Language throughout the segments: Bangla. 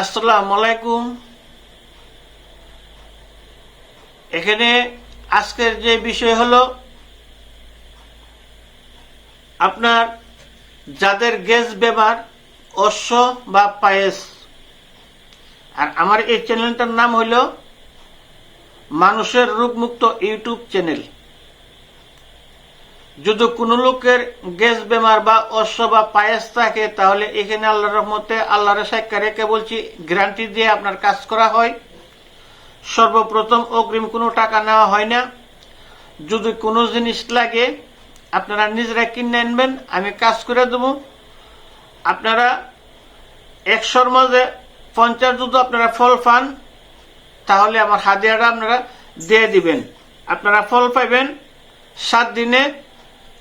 আসসালামু আলাইকুম এখানে আজকের যে বিষয় হলো, আপনার যাদের গ্যাস ব্যবহার অশ্ব বা পায়েস। আর আমার এই চ্যানেলটার নাম হইল মানুষের রোগমুক্ত ইউটিউব চ্যানেল। যদি কোনো লোকের গ্যাস বেমার বা অশ্ব বা পায়েস থাকে, তাহলে এখানে আল্লাহর রহমতে আল্লাহর সাক্ষা রেখে বলছি গ্যারান্টি দিয়ে আপনার কাজ করা হয়? সর্বপ্রথম অগ্রিম কোনো টাকা নেওয়া হয় না। যদি কোনো জিনিস লাগে, আপনারা নিজেরা কিনে আনবেন, আমি কাজ করে দেবো। আপনারা একশোর মাঝে পঞ্চাশ যদি আপনারা ফল পান, তাহলে আমার হাদিয়াটা আপনারা দিয়ে দিবেন। আপনারা ফল পাইবেন সাত দিনে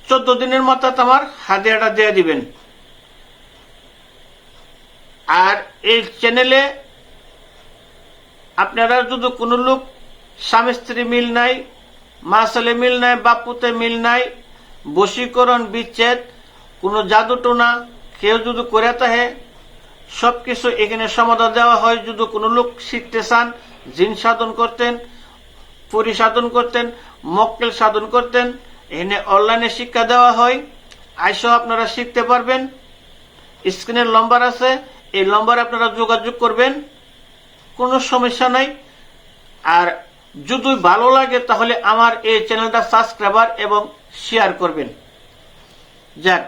চোদ্দ দিনের মতো তোমার হাদিয়াটা দিয়ে দিবেন। আর এই চ্যানেলে আপনারা যদি কোনো লোক স্বামী স্ত্রী মিল নাই, মা ছেলে মিল নাই বাপুতে মিল নাই, বশীকরণ, বিচ্ছেদ, কোনো জাদু টোনা কেউ যদি করে থাকে সব কিছু এখানে সমাধান দেওয়া হয়। যদি কোনো লোক শিখতে চান, জিন সাধন করতেন পরিসাধন করতেন, মক্কেল সাধন করতেন এখানে অনলাইনে শিক্ষা দেওয়া হয়। আইসো, আপনারা শিখতে পারবেন। স্ক্রিনের নম্বর আছে। এই নম্বরে আপনারা যোগাযোগ করবেন। কোনো সমস্যা নাই। আর যদি ভালো লাগে, তাহলে আমার এই চ্যানেলটা সাবস্ক্রাইবার এবং শেয়ার করবেন। যাক,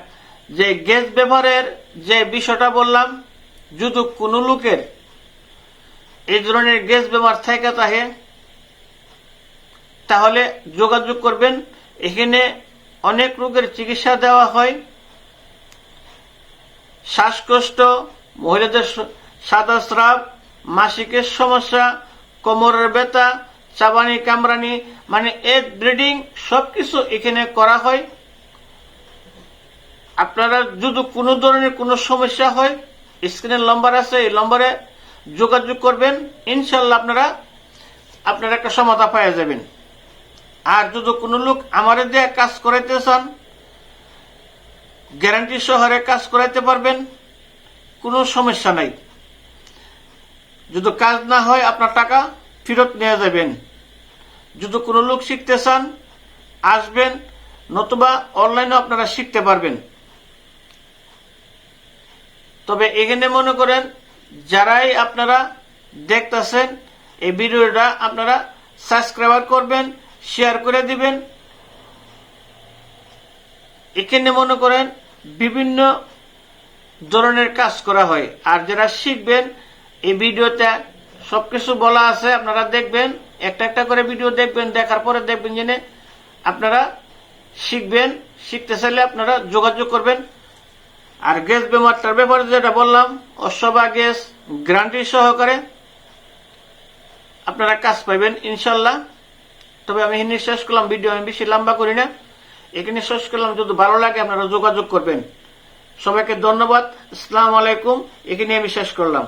যে গ্যাস ব্যবহারের যে বিষয়টা বললাম, যদি কোনো লোকের এই ধরনের গ্যাস ব্যবহার থেকে থাকে তাহলে যোগাযোগ করবেন। এখানে অনেক রোগের চিকিৎসা দেওয়া হয়। শ্বাসকষ্ট, মহিলাদের সাদা স্রাব, মাসিকের সমস্যা, কোমরের ব্যথা, চাবানি, কামরানি মানে এগ ব্রিডিং সবকিছু এখানে করা হয়। আপনারা যদি কোনো ধরনের কোনো সমস্যা হয়, স্ক্রিনের নম্বর আছে, এই নম্বরে যোগাযোগ করবেন। ইনশাল্লাহ আপনারা আপনারা একটা সমাধা পাওয়া যাবেন। আর যদি কোনো লোক আমার দিয়ে কাজ করাইতে চান, গ্যারান্টি শহরে কাজ করাইতে পারবেন, কোনো সমস্যা নাই। যদি কাজ না হয়, আপনার টাকা ফেরত নিয়ে যাবেন। যদি কোনো লোক শিখতে চান, আসবেন, নতুবা অনলাইনে আপনারা শিখতে পারবেন। তবে এখানে মনে করেন, যারাই আপনারা দেখতেছেন, এই ভিডিওটা আপনারা সাবস্ক্রাইবার করবেন শেয়ার করে দিবেন। এখানে মনে করেন বিভিন্ন ধরনের কাজ করা হয়। আর যারা শিখবেন, এই ভিডিওতে সবকিছু বলা আছে, আপনারা দেখবেন, একটা একটা করে ভিডিও দেখবেন, দেখার পরে দেখবেন জেনে আপনারা শিখবেন, শিখতে চাইলে আপনারা যোগাযোগ করবেন। আর গ্যাস বেমারটার ব্যাপারে যেটা বললাম অসবা গ্যাস গ্যারান্টি সহকারে আপনারা কাজ পাইবেন, ইনশাল্লাহ। তবে আমি এখানে শেষ করলাম ভিডিও, আমি বেশি লম্বা করি না। এখানে শেষ করলাম, যদি ভালো লাগে আপনারা যোগাযোগ করবেন। সবাইকে ধন্যবাদ, আসসালামু আলাইকুম। এখানে আমি শেষ করলাম।